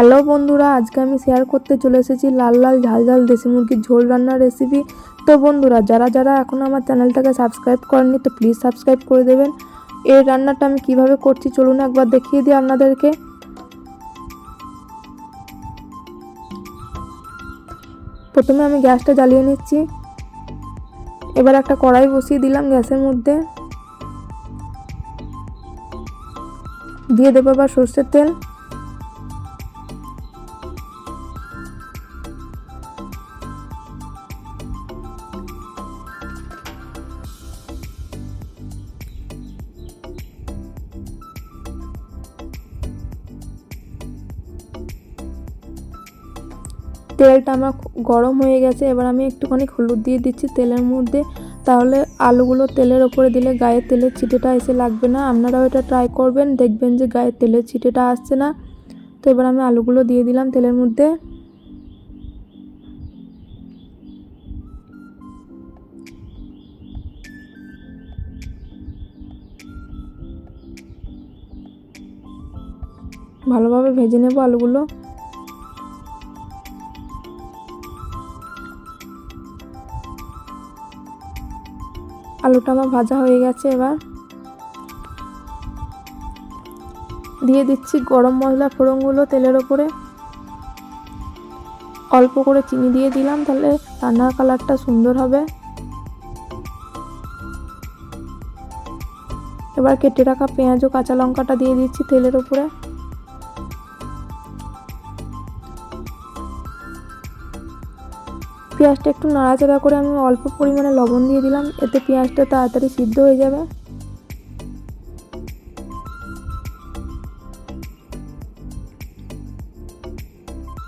Hello বন্ধুরা, আজকে আমি শেয়ার করতে চলে এসেছি লাল লাল ঝাল ঝাল দেশি মুরগির ঝোল রান্নার রেসিপি তো বন্ধুরা, যারা যারা এখনও আমার চ্যানেলটাকে সাবস্ক্রাইব করেননি, তো প্লিজ সাবস্ক্রাইব করে দেবেন। এই রান্নাটা আমি কীভাবে করছি চলুন একবার দেখিয়ে দিই আপনাদেরকে। প্রথমে আমি গ্যাসটা জ্বালিয়ে নিচ্ছি। এবার একটা কড়াই বসিয়ে দিলাম গ্যাসের মধ্যে। দিয়ে দেবো আবার সর্ষের তেল। তেলটা আমার গরম হয়ে গেছে, এবার আমি একটুখানি হলুদ দিয়ে দিচ্ছি তেলের মধ্যে। তাহলে আলুগুলো তেলের ওপরে দিলে গায়ে তেলের ছিটেটা এসে লাগবে না। আপনারাও এটা ট্রাই করবেন, দেখবেন যে গায়ে তেলের ছিটেটা আসছে না। তো এবার আমি আলুগুলো দিয়ে দিলাম তেলের মধ্যে। ভালোভাবে ভেজে নেব আলুগুলো। আলুটা আমার ভাজা হয়ে গেছে এবার। দিয়ে দিচ্ছি গরম মশলা ফোড়নগুলো তেলের ওপরে। অল্প করে চিনি দিয়ে দিলাম, তাহলে রান্নার কালারটা সুন্দর হবে। এবার কেটে রাখা পেঁয়াজ ও কাঁচা লঙ্কাটা দিয়ে দিচ্ছি তেলের উপরে পেঁয়াজটা একটু নাড়াচাড়া করে আমি অল্প পরিমাণে লবণ দিয়ে দিলাম। এতে পেঁয়াজটা তাড়াতাড়ি সিদ্ধ হয়ে যাবে।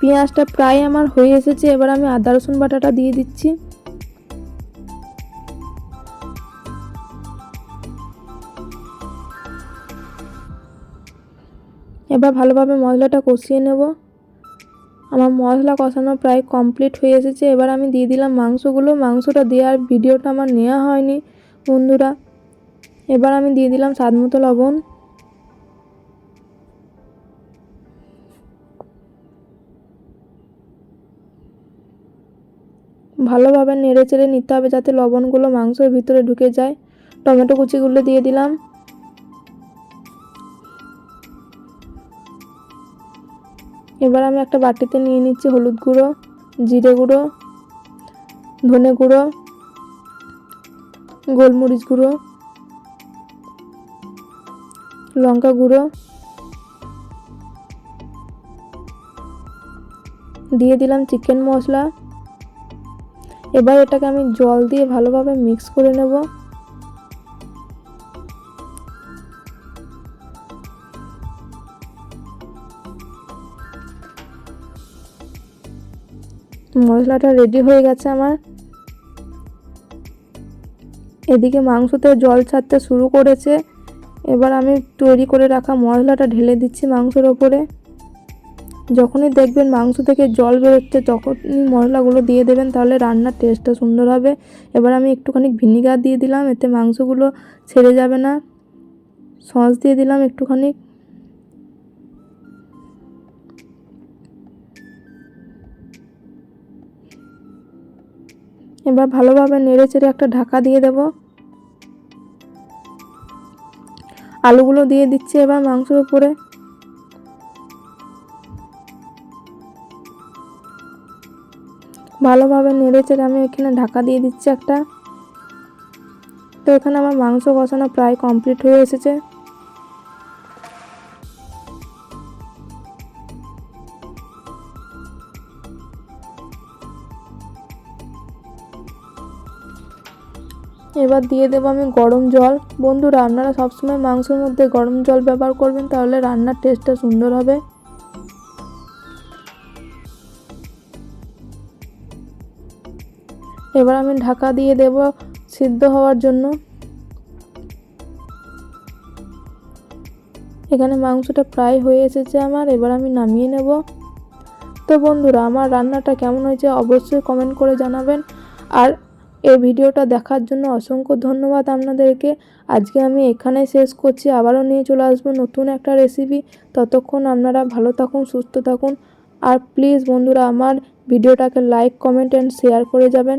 পেঁয়াজটা প্রায় আমার হয়ে এসেছে, এবার আমি আদা, রসুন বাটাটা দিয়ে দিচ্ছি। এবার ভালোভাবে মশলাটা কষিয়ে নেব। আমার মশলা কষানো প্রায় কমপ্লিট হয়ে এসেছে। এবার আমি দিয়ে দিলাম মাংসগুলো। মাংসটা দেওয়ার ভিডিওটা আমার নেওয়া হয়নি, বন্ধুরা। এবার আমি দিয়ে দিলাম স্বাদ মতো লবণ। ভালোভাবে নেড়ে চেড়ে নিতে হবে যাতে লবণগুলো মাংসের ভিতরে ঢুকে যায়। টমেটো কুচিগুলো দিয়ে দিলাম। এবার আমি একটা বাটিতে নিয়ে নিচ্ছি হলুদ গুঁড়ো, জিরে গুঁড়ো, ধনে গুঁড়ো, গোলমরিচ গুঁড়ো, লঙ্কা গুঁড়ো দিয়ে দিলাম চিকেন মশলা। এবার এটাকে আমি জল দিয়ে ভালোভাবে মিক্স করে নেব। মশলাটা রেডি হয়ে গেছে আমার। এদিকে মাংসতে জল ছাড়তে শুরু করেছে। এবার আমি তৈরি করে রাখা মশলাটা ঢেলে দিচ্ছি মাংসের ওপরে। যখনই দেখবেন মাংস থেকে জল বেরোচ্ছে, তখনই মশলাগুলো দিয়ে দেবেন, তাহলে রান্নার টেস্টটা সুন্দর হবে। এবার আমি একটুখানি ভিনিগার দিয়ে দিলাম, এতে মাংসগুলো ছেড়ে যাবে না। সস দিয়ে দিলাম একটুখানি। এবার ভালোভাবে নেড়ে চেড়ে একটা ঢাকা দিয়ে দেব। আলুগুলো দিয়ে দিচ্ছি এবার মাংসের উপরে। ভালোভাবে নেড়ে চেড়ে আমি এখানে ঢাকা দিয়ে দিচ্ছি একটা। তো এখানে আমার মাংস কষানো প্রায় কমপ্লিট হয়ে এসেছে। এবার দিয়ে দেবো আমি গরম জল। বন্ধুরা, আপনারা সবসময় মাংসের মধ্যে গরম জল ব্যবহার করবেন, তাহলে রান্নার টেস্টটা সুন্দর হবে। এবার আমি ঢাকা দিয়ে দেব সিদ্ধ হওয়ার জন্য। এখানে মাংসটা প্রায় হয়ে এসেছে আমার, এবার আমি নামিয়ে নেব। তো বন্ধুরা, আমার রান্নাটা কেমন হয়েছে অবশ্যই কমেন্ট করে জানাবেন। আর এই ভিডিওটা দেখার জন্য অসংখ্য ধন্যবাদ আপনাদেরকে। আজকে আমি এখানে শেষ করছি। আবারও নিয়ে চলে আসব নতুন একটা রেসিপি ততক্ষণ আপনারা ভালো থাকুন, সুস্থ থাকুন। আর প্লিজ বন্ধুরা, আমার ভিডিওটাকে লাইক কমেন্ট অ্যান্ড শেয়ার করে যাবেন।